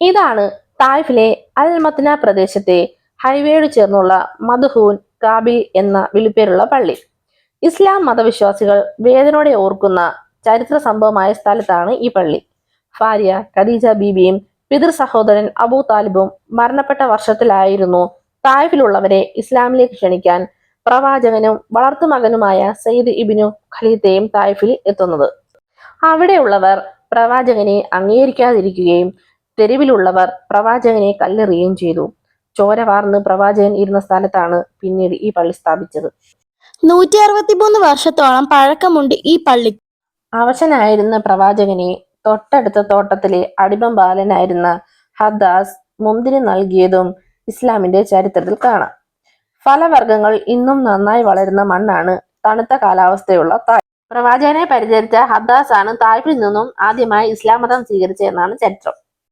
ഇതാണ് തായ്ഫിലെ അൽ മത്ന പ്രദേശത്തെ ഹൈവേയോട് ചേർന്നുള്ള മധുഹൂൻ കാബിൽ എന്ന വിളിപ്പേരുള്ള പള്ളി. ഇസ്ലാം മതവിശ്വാസികൾ വേദനയോടെ ഓർക്കുന്ന ചരിത്ര സംഭവമായ സ്ഥലത്താണ് ഈ പള്ളി. ഭാര്യ ഖദീജ ബീബിയും പിതൃ സഹോദരൻ അബൂ താലിബും മരണപ്പെട്ട വർഷത്തിലായിരുന്നു തായ്ഫിലുള്ളവരെ ഇസ്ലാമിലേക്ക് ക്ഷണിക്കാൻ പ്രവാചകനും വളർത്തുമകനുമായ സയ്യിദ് ഇബിനു ഖലീത്തയും തായ്ഫിൽ എത്തുന്നത്. അവിടെയുള്ളവർ പ്രവാചകനെ അംഗീകരിക്കാതിരിക്കുകയും തെരുവിലുള്ളവർ പ്രവാചകനെ കല്ലെറിയുകയും ചെയ്തു. ചോര വാർന്ന് പ്രവാചകൻ ഇരുന്ന സ്ഥലത്താണ് പിന്നീട് ഈ പള്ളി സ്ഥാപിച്ചത്. നൂറ്റി അറുപത്തിമൂന്ന് വർഷത്തോളം പഴക്കമുണ്ട് ഈ പള്ളി. അവശനായിരുന്ന പ്രവാചകനെ തൊട്ടടുത്ത തോട്ടത്തിലെ അടിമം ബാലനായിരുന്ന ഹദ്ദാസ് മുന്തിരി നൽകിയതും ഇസ്ലാമിന്റെ ചരിത്രത്തിൽ കാണാം. ഫലവർഗങ്ങൾ ഇന്നും നന്നായി വളരുന്ന മണ്ണാണ് തണുത്ത കാലാവസ്ഥയുള്ള തായ്. പ്രവാചകനെ പരിചരിച്ച ഹദാസ് ആണ് തായ്പിൽ നിന്നും ആദ്യമായി ഇസ്ലാം മതം സ്വീകരിച്ചതെന്നാണ് ചരിത്രം.